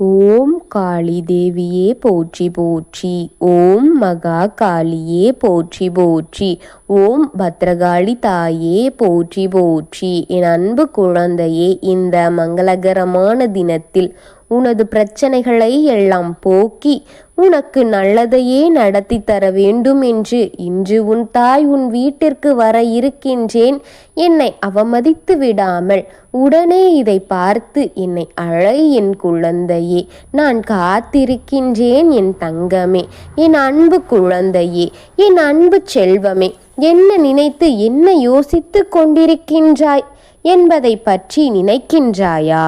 ஓம் காளி தேவியே போற்றி போற்றி. ஓம் மகா காளியே போற்றி போற்றி. ஓம் பத்ரகாளி தாயே போற்றி போற்றி. என் அன்பு குழந்தையே இந்த மங்களகரமான தினத்தில் உனது பிரச்சனைகளை எல்லாம் போக்கி உனக்கு நல்லதையே நடத்தி தர வேண்டும் என்று இன்று உன் தாய் உன் வீட்டிற்கு வர இருக்கின்றேன். என்னை அவமதித்து விடாமல் உடனே இதை பார்த்து என்னை அழை என் குழந்தையே. நான் காத்திருக்கின்றேன் என் தங்கமே என் அன்பு குழந்தையே என் அன்பு செல்வமே. என்ன நினைத்து என்ன யோசித்து கொண்டிருக்கின்றாய் என்பதை பற்றி நினைக்கின்றாயா?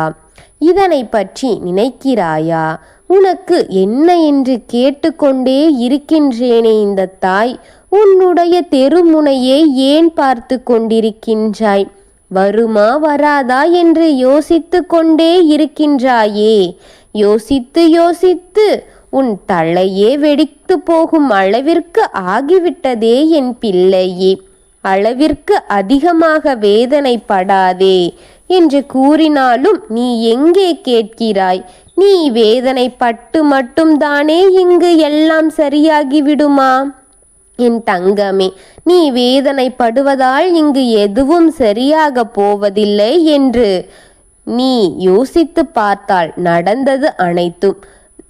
இதனை பற்றி நினைக்கிறாயா? உனக்கு என்ன என்று கேட்டுக்கொண்டே இருக்கின்றேனே இந்த தாய். உன்னுடைய தெருமுனையே ஏன் பார்த்து கொண்டிருக்கின்றாய்? வருமா வராதா என்று யோசித்து கொண்டே இருக்கின்றாயே. யோசித்து யோசித்து உன் தலையே வெடித்து போகும் அளவிற்கு ஆகிவிட்டதே என் பிள்ளையே. அளவிற்கு அதிகமாக வேதனைப்படாதே. என்று கூறினாலும் நீ எங்கே கேட்கிறாய்? நீ வேதனைப்பட்டு மட்டும்தானே இங்கு எல்லாம் சரியாகிவிடுமா? என் தங்கமே நீ வேதனைப்படுவதால் இங்கு எதுவும் சரியாக போவதில்லை என்று நீ யோசித்து பார்த்தால் நடந்தது அனைத்தும்.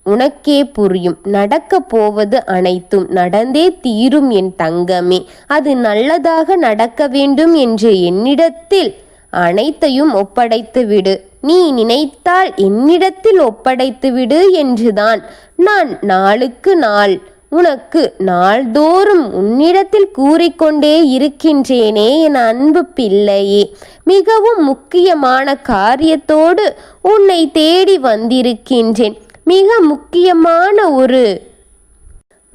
உனக்கே புரியும். நடக்கப் போவது அனைத்தும். நடந்தே தீரும் என் தங்கமே. அது நல்லதாக நடக்க வேண்டும் என்று என்னிடத்தில் அனைத்தையும் ஒப்படைத்து விடு. நீ நினைத்தால் என்னிடத்தில் ஒப்படைத்து விடு என்றுதான். நான் நாளுக்கு நாள் உனக்கு நாள்தோறும் உன்னிடத்தில் கூறிக்கொண்டே இருக்கின்றேனே என் அன்பு பிள்ளையே. மிகவும் முக்கியமான காரியத்தோடு உன்னை தேடி வந்திருக்கின்றேன். மிக முக்கியமான ஒரு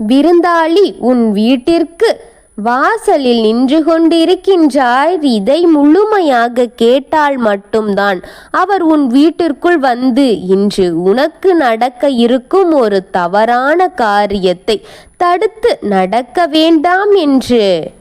விருந்தாளி உன் வீட்டிற்கு வாசலில் நின்று கொண்டிருக்கின்றாய். இதை முழுமையாக கேட்டால் மட்டும்தான் அவர் உன் வீட்டிற்குள் வந்து இன்று உனக்கு நடக்க இருக்கும் ஒரு தவறான காரியத்தை தடுத்து நடக்க வேண்டாம் என்று.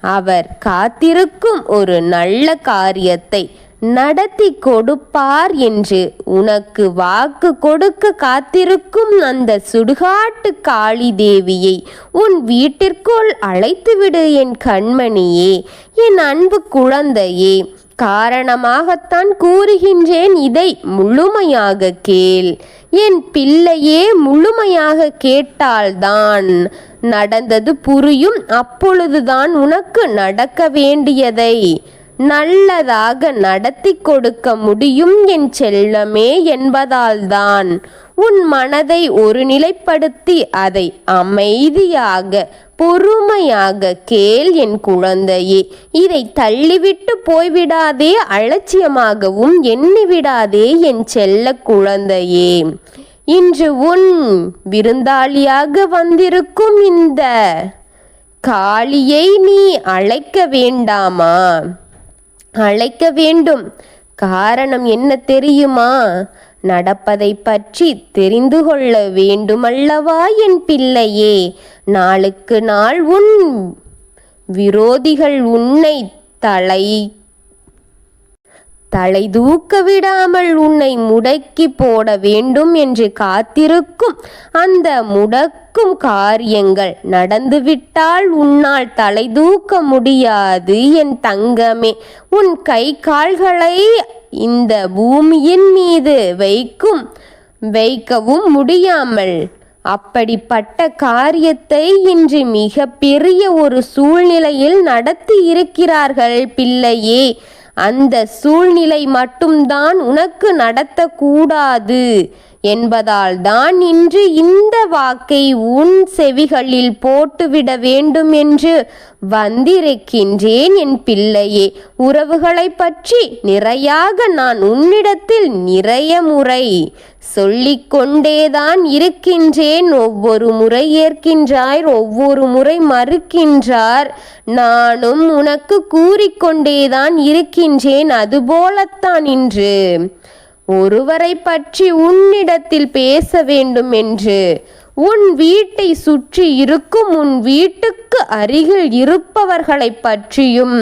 அவர் காத்திருக்கும் ஒரு நல்ல காரியத்தை நடத்தி கொடுப்பார் என்று உனக்கு வாக்கு கொடுக்க காத்திருக்கும் அந்த சுடுகாட்டு காளி தேவியை உன் வீட்டிற்குள் அழைத்துவிடு என் கண்மணியே. என் அன்பு குழந்தையே காரணமாகத்தான் கூறுகின்றேன் இதை முழுமையாக கேள். என் பிள்ளையே முழுமையாக கேட்டால்தான் நடந்தது புரியும். அப்பொழுதுதான் உனக்கு நடக்க வேண்டியதை. நல்லதாக நடத்தி கொடுக்க முடியும் என் செல்லமே என்பதால்தான். உன் மனதை ஒருநிலைப்படுத்தி அதை அமைதியாக பொறுமையாக கேள் என் குழந்தையே. இதை தள்ளிவிட்டு போய்விடாதே அலட்சியமாகவும் எண்ணிவிடாதே என் செல்ல குழந்தையே. இன்று உன் விருந்தாளியாக வந்திருக்கும் இந்த காளியை நீ அழைக்க வேண்டாமா? அழைக்க வேண்டும். காரணம் என்ன தெரியுமா? நடப்பதை பற்றி தெரிந்து கொள்ள வேண்டுமல்லவா என் பிள்ளையே? நாளுக்கு நாள் உன் விரோதிகள் உன்னை தலை தலை தூக்க விடாமல் உன்னை முடக்கி போட வேண்டும் என்று காத்திருக்கும் அந்த முடக்கும் காரியங்கள் நடந்துவிட்டால் உன்னால் தலை தூக்க முடியாது. என் தங்கமே உன் கை கால்களை இந்த பூமியின் மீது வைக்கும். வைக்கவும் முடியாமல் அப்படிப்பட்ட காரியத்தை இன்று மிக பெரிய ஒரு சூழ்நிலையில் நடத்தி இருக்கிறார்கள் பிள்ளையே. அந்த சூழ்நிலை மட்டும்தான் உனக்கு நடத்தக்கூடாது. என்பதால் தான் இன்று இந்த வாக்கை உன் செவிகளில் போட்டுவிட வேண்டும் என்று வந்திருக்கின்றேன் என் பிள்ளையே. உறவுகளை பற்றி நிறையாக நான் உன்னிடத்தில் நிறைய முறை சொல்லிக்கொண்டேதான் இருக்கின்றேன். ஒவ்வொரு முறை ஏற்கின்றாய் ஒவ்வொரு முறை மறுக்கின்றார். நானும் உனக்கு கூறிக்கொண்டேதான் இருக்கின்றேன். அதுபோலத்தான் இன்று ஒருவரை பற்றி உன்னிடத்தில் பேச வேண்டும் என்று. உன் வீட்டை சுற்றி இருக்கும் உன் வீட்டுக்கு அருகில் இருப்பவர்களை பற்றியும்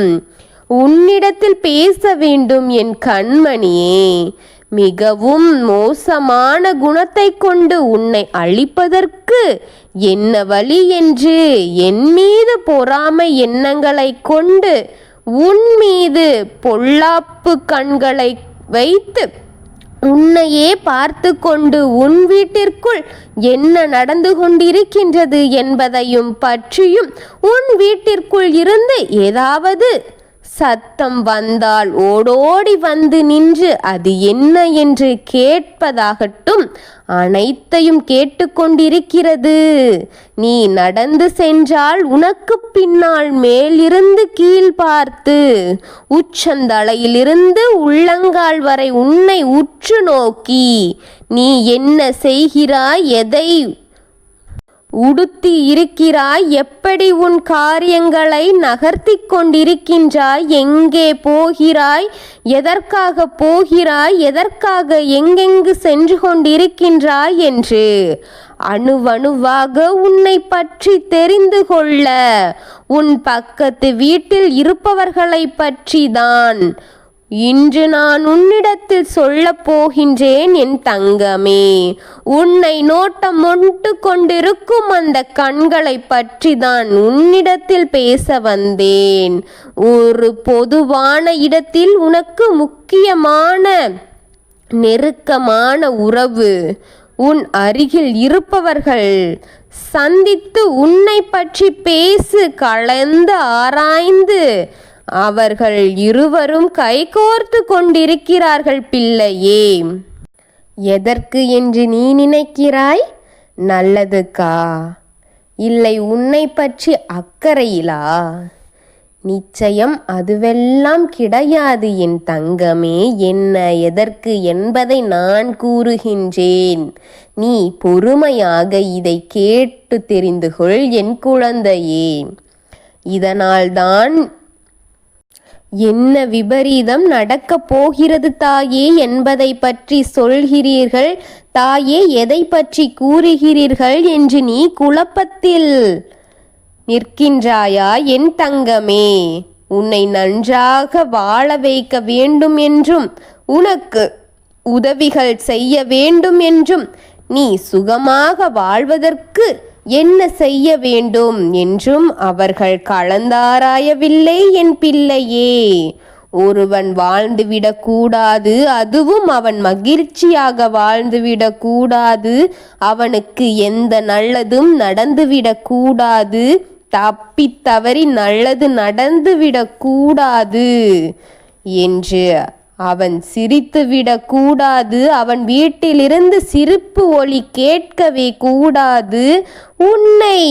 உன்னிடத்தில் பேச வேண்டும் என் கண்மணியே. மிகவும் மோசமான குணத்தை கொண்டு உன்னை அழிப்பதற்கு என்ன வழி என்று என் மீது பொறாமை எண்ணங்களை கொண்டு உன் மீது பொல்லாப்பு கண்களை வைத்து உன்னையே பார்த்து கொண்டு உன் வீட்டிற்குள் என்ன நடந்து கொண்டிருக்கின்றது என்பதையும் பற்றியும் உன் வீட்டிற்குள் இருந்து ஏதாவது சத்தம் வந்தால் ஓடோடி வந்து நின்று அது என்ன என்று கேட்பதாகட்டும் அனைத்தையும் கேட்டுக்கொண்டிருக்கிறது. நீ நடந்து சென்றால் உனக்கு பின்னால் மேலிருந்து கீழ் பார்த்து உச்சந்தலையிலிருந்து உள்ளங்கால் வரை உன்னை உற்று நோக்கி நீ என்ன செய்கிறாய் எதை உடுத்தி இருக்கிறாய் எப்படி உன் காரியங்களை நகர்த்தி கொண்டிருக்கின்றாய் எங்கே போகிறாய் எதற்காக போகிறாய் எதற்காக எங்கெங்கு சென்று கொண்டிருக்கின்றாய் என்று அணுவணுவாக உன்னை பற்றி தெரிந்து கொள்ள. உன் பக்கத்து வீட்டில் இருப்பவர்களை பற்றி தான் இன்று நான் உன்னிடத்தில் சொல்லப் போகின்றேன் என் தங்கமே. உன்னை நோட்டம் ஒன்று கொண்டிருக்கும் அந்த கண்களை பற்றி தான் உன்னிடத்தில் பேச வந்தேன். ஒரு பொதுவான இடத்தில் உனக்கு முக்கியமான நெருக்கமான உறவு. உன் அருகில் இருப்பவர்கள் சந்தித்து உன்னை பற்றி பேசு கலந்து ஆராய்ந்து அவர்கள் இருவரும் கைகோர்த்து கொண்டிருக்கிறார்கள் பிள்ளையே. எதற்கு என்று நீ நினைக்கிறாய்? நல்லதுக்கா. இல்லை உன்னை பற்றி அக்கறையிலா? நிச்சயம் அதுவெல்லாம் கிடையாது என் தங்கமே. என்ன எதற்கு என்பதை நான் கூறுகின்றேன். நீ பொறுமையாக இதை கேட்டு தெரிந்து கொள் என் குழந்தையே. இதனால்தான் என்ன விபரீதம் நடக்கப் போகிறது தாயே என்பதை பற்றி சொல்கிறீர்கள்? தாயே எதை பற்றி கூறுகிறீர்கள் என்று நீ குழப்பத்தில் நிற்கின்றாயா? என் தங்கமே உன்னை நன்றாக வாழ வைக்க வேண்டும் என்றும் உனக்கு உதவிகள் செய்ய வேண்டும் என்றும் நீ சுகமாக வாழ்வதற்கு என்ன செய்ய வேண்டும் என்றும் அவர்கள் கலந்தாராயவில்லை என் பிள்ளையே. ஒருவன் வாழ்ந்துவிடக் கூடாது அதுவும் அவன் மகிழ்ச்சியாக வாழ்ந்துவிடக்கூடாது அவனுக்கு எந்த நல்லதும் நடந்துவிடக்கூடாது தப்பி தவறி நல்லது நடந்துவிடக்கூடாது என்று அவன் சிரித்துவிடக் கூடாது. அவன் வீட்டிலிருந்து சிரிப்பு ஒளி கேட்கவே கூடாது. உன்னை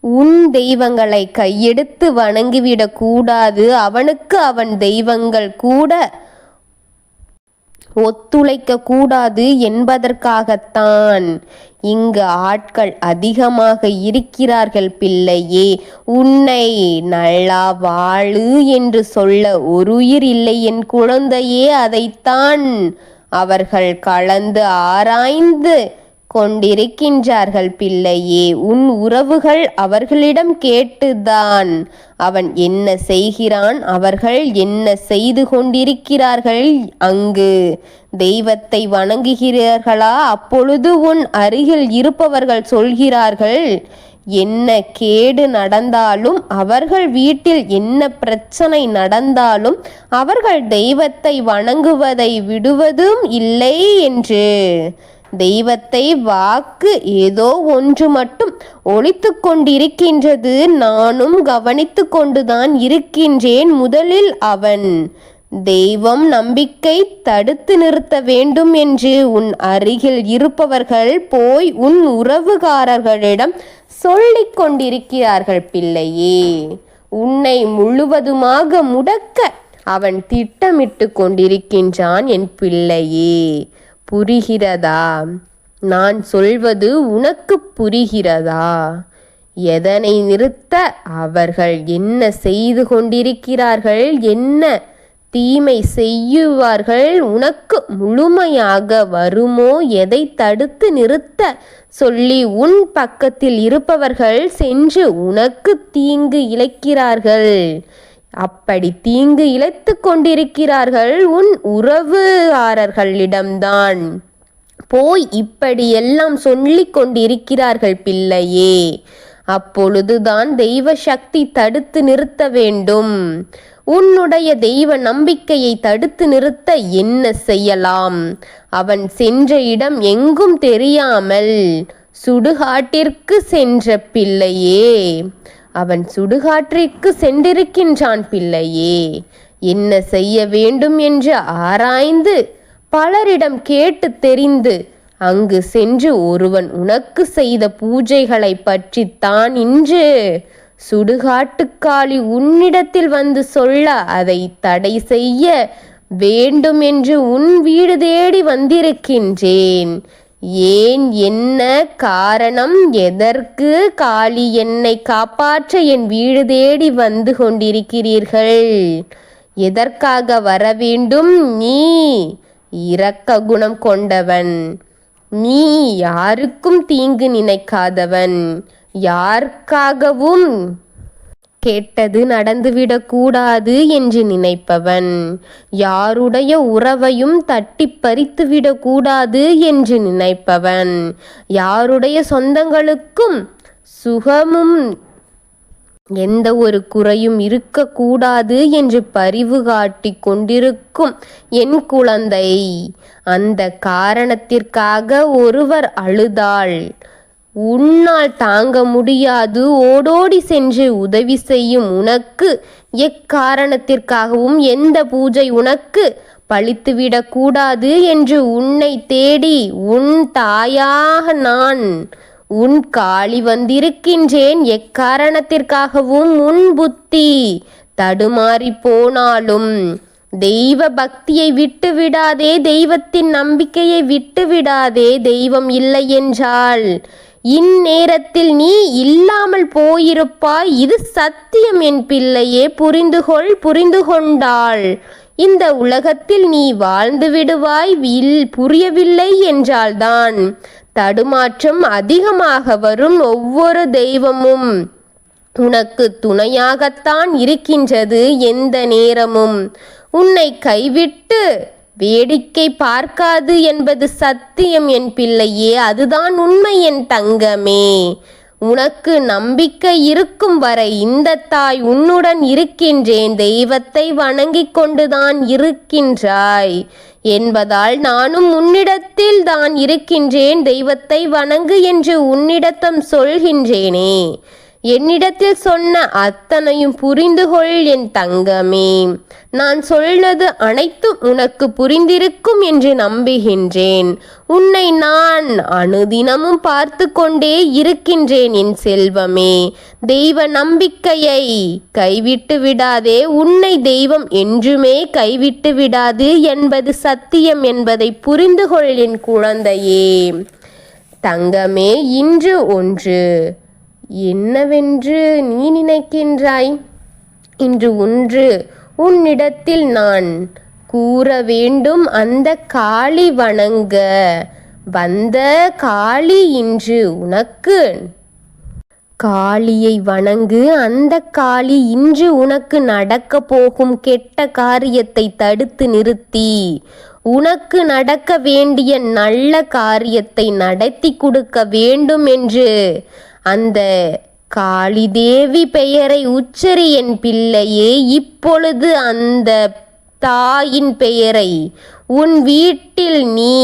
உன் தெய்வங்களை கையெடுத்து வணங்கிவிடக் கூடாது. அவனுக்கு அவன் தெய்வங்கள் கூட ஒத்துழைக்க கூடாது என்பதற்காகத்தான் இங்கு ஆட்கள் அதிகமாக இருக்கிறார்கள் பிள்ளையே உன்னை நல்லா வாழு என்று சொல்ல ஒரு உயிர் இல்லை. என் குழந்தையே அதைத்தான் அவர்கள் கலந்து ஆராய்ந்து கொண்டிருக்கின்றார்கள் பிள்ளையே உன் உறவுகள் அவர்களிடம் கேட்டுதான் அவன் என்ன செய்கிறான்? அவர்கள் என்ன செய்து கொண்டிருக்கிறார்கள் அங்கு? தெய்வத்தை வணங்குகிறார்களா? அப்பொழுது உன் அருகில் இருப்பவர்கள் சொல்கிறார்கள் என்ன கேடு நடந்தாலும் அவர்கள் வீட்டில் என்ன பிரச்சனை நடந்தாலும் அவர்கள் தெய்வத்தை வணங்குவதை விடுவதும் இல்லை என்று. தெய்வத்தை வாக்கு ஏதோ ஒன்று மட்டும் ஒழித்து கொண்டிருக்கின்றது. நானும் கவனித்து கொண்டுதான் இருக்கின்றேன் முதலில் அவன். தெய்வம் நம்பிக்கை தடுத்து நிறுத்த வேண்டும் என்று உன் அருகில் இருப்பவர்கள் போய் உன் உறவுகாரர்களிடம் சொல்லிக் கொண்டிருக்கிறார்கள் பிள்ளையே. உன்னை முழுவதுமாக முடக்க அவன் திட்டமிட்டு கொண்டிருக்கின்றான் என் பிள்ளையே. புரிகிறதா? நான் சொல்வது உனக்கு புரிகிறதா? எதனை நிறுத்த அவர்கள் என்ன செய்து கொண்டிருக்கிறார்கள்? என்ன தீமை செய்யுவார்கள்? உனக்கு முழுமையாக வருமோ? எதை தடுத்து நிறுத்த சொல்லி உன் பக்கத்தில் இருப்பவர்கள் சென்று உனக்கு தீங்கு இழைக்கிறார்கள். அப்படி தீங்கு இழைத்து கொண்டிருக்கிறார்கள் உன் உறவுகாரர்களிடம்தான். போய் இப்படியெல்லாம் சொல்லிக் கொண்டிருக்கிறார்கள் பிள்ளையே. அப்பொழுதுதான் தெய்வ சக்தி தடுத்து நிறுத்த வேண்டும். உன்னுடைய தெய்வ நம்பிக்கையை தடுத்து நிறுத்த என்ன செய்யலாம்? அவன் சென்ற இடம் எங்கும் தெரியாமல் சுடுகாட்டிற்கு சென்ற பிள்ளையே. அவன் சுடுகாற்றிற்கு சென்றிருக்கின்றான் பிள்ளையே. என்ன செய்ய வேண்டும் என்று ஆராய்ந்து பலரிடம் கேட்டு தெரிந்து அங்கு சென்று ஒருவன் உனக்கு செய்த பூஜைகளை பற்றித்தான் இன்று சுடுகாட்டுக்காளி உன்னிடத்தில் வந்து சொல்ல அதை தடை செய்ய வேண்டும் என்று உன் வீடு தேடி வந்திருக்கின்றேன். ஏன் என்ன காரணம்? எதற்கு காளி என்னை காப்பாற்ற என் வீடு தேடி வந்து கொண்டிருக்கிறீர்கள்? எதற்காக வர வேண்டும்? நீ இரக்க குணம் கொண்டவன். நீ யாருக்கும் தீங்கு நினைக்காதவன். யாருக்காகவும் கெட்டது நடந்துவிடக்கூடாது என்று நினைப்பவன். யாருடைய உறவையும் தட்டி பறித்துவிடக்கூடாது என்று நினைப்பவன். யாருடைய சொந்தங்களுக்கும் சுகமும் எந்த ஒரு குறையும் இருக்கக்கூடாது என்று பரிவு காட்டி கொண்டிருக்கும் என் குழந்தை. அந்த காரணத்திற்காக ஒருவர் அழுதாள். உன்னால் தாங்க முடியாது. ஓடோடி சென்று உதவி செய்யும் உனக்கு எக்காரணத்திற்காகவும் எந்த பூஜை உனக்கு பழித்துவிடக்கூடாது என்று உன்னை தேடி உன் தாயாக நான் உன் காளி வந்திருக்கின்றேன். எக்காரணத்திற்காகவும் உன் புத்தி தடுமாறி போனாலும் தெய்வ பக்தியை விட்டு விடாதே. தெய்வத்தின் நம்பிக்கையை விட்டு விடாதே. தெய்வம் இல்லை என்றால் இந்நேரத்தில் நீ இல்லாமல் போயிருப்பாய். இது சத்தியம் என் பிள்ளையே புரிந்துகொள் புரிந்து கொண்டாள் இந்த உலகத்தில் நீ வாழ்ந்து விடுவாய் வில் புரியவில்லை என்றால்தான் தடுமாற்றம் அதிகமாக வரும் ஒவ்வொரு தெய்வமும். உனக்கு துணையாகத்தான் இருக்கின்றது எந்த நேரமும். உன்னை கைவிட்டு வேடிக்கை பார்க்காது என்பது சத்தியம் என் பிள்ளையே அதுதான் உண்மை என் தங்கமே. உனக்கு நம்பிக்கை இருக்கும் வரை இந்த தாய் உன்னுடன் இருக்கின்றேன் தெய்வத்தை வணங்கிக் கொண்டுதான் இருக்கின்றாய். என்பதால் நானும் உன்னிடத்தில் தான் இருக்கின்றேன் தெய்வத்தை வணங்கு என்று உன்னிடத்தம் சொல்கின்றேனே. என்னிடத்தில் சொன்ன அத்தனையும் புரிந்து கொள் என் தங்கமே. நான் சொன்னது அனைத்தும் உனக்கு புரிந்திருக்கும் என்று நம்புகின்றேன். உன்னை நான் அனுதினமும் பார்த்து கொண்டே இருக்கின்றேன் என் செல்வமே. தெய்வ நம்பிக்கையை கைவிட்டு விடாதே. உன்னை தெய்வம் என்றுமே கைவிட்டு விடாது என்பது சத்தியம் என்பதை புரிந்து கொள் என் குழந்தையே. தங்கமே இன்று ஒன்று. என்னவென்று நீ நினைக்கின்றாய்? இன்று ஒன்று உன்னிடத்தில் நான் கூற வேண்டும் அந்த காளி வணங்க. வந்த காளி இன்று உனக்கு. காளியை வணங்கு அந்த காளி இன்று உனக்கு நடக்க போகும் கெட்ட காரியத்தை தடுத்து நிறுத்தி. உனக்கு நடக்க வேண்டிய நல்ல காரியத்தை நடத்தி கொடுக்க வேண்டும் என்று அந்த காளிதேவி பெயரை உச்சரி என் பிள்ளையே இப்பொழுது அந்த தாயின் பெயரை உன் வீட்டில் நீ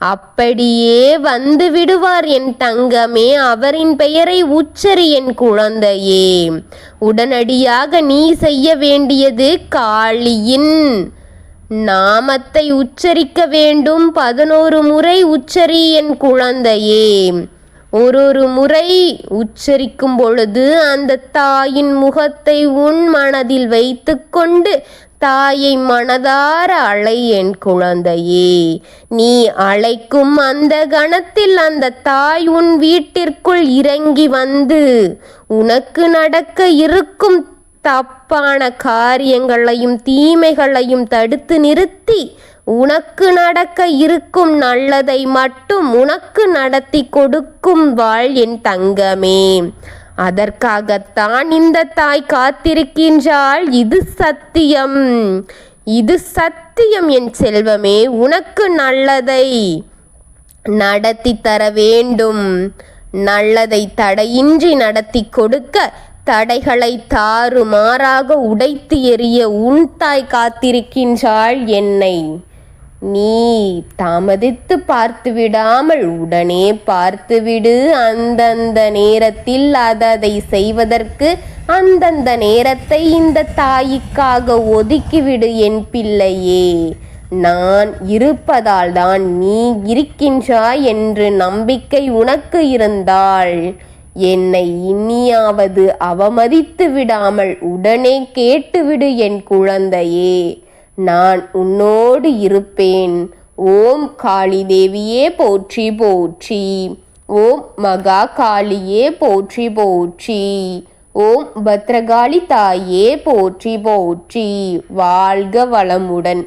அப்படியே வந்து விடுவார் என் தங்கமே அவரின் பெயரை உச்சரி என் குழந்தையே. உடனடியாக நீ செய்ய வேண்டியது காளியின் நாமத்தை உச்சரிக்க வேண்டும் பதினோரு முறை உச்சரி என் குழந்தையே. ஒரு ஒரு முறை உச்சரிக்கும் பொழுது அந்த தாயின் முகத்தை உன் மனதில் வைத்துக்கொண்டு தாயை மனதார அழை என் குழந்தையே நீ அழைக்கும் அந்த கணத்தில் அந்த தாய் உன் வீட்டிற்குள் இறங்கி வந்து உனக்கு நடக்க இருக்கும் தப்பான காரியங்களையும் தீமைகளையும் தடுத்து நிறுத்தி உனக்கு நடக்க இருக்கும் நல்லதை மட்டும் உனக்கு நடத்தி கொடுக்கும் வாழ் என் தங்கமே. அதற்காகத்தான் இந்த தாய் காத்திருக்கின்றாள். இது சத்தியம். இது சத்தியம் என் செல்வமே. உனக்கு நல்லதை நடத்தி தர வேண்டும். நல்லதை தடையின்றி நடத்தி கொடுக்க தடைகளை தாறுமாறாக உடைத்து எறிய உன் தாய் காத்திருக்கின்றாள் என்னை. நீ தாமதித்து பார்த்து விடாமல் உடனே பார்த்துவிடு அந்தந்த நேரத்தில் அததை செய்வதற்கு அந்தந்த நேரத்தை இந்த தாய்க்காக ஒதுக்கிவிடு என் பிள்ளையே. நான் இருப்பதால் தான் நீ இருக்கின்றாய் என்று நம்பிக்கை உனக்கு இருந்தாள் என்னை இனியாவது அவமதித்து விடாமல் உடனே கேட்டுவிடு என் குழந்தையே. நான் உன்னோடு இருப்பேன். ஓம் காளி தேவியே போற்றி போற்றி. ஓம் மகா காளியே போற்றி போற்றி. ஓம் பத்ரகாளி தாயே போற்றி போற்றி. வாழ்க வளமுடன்.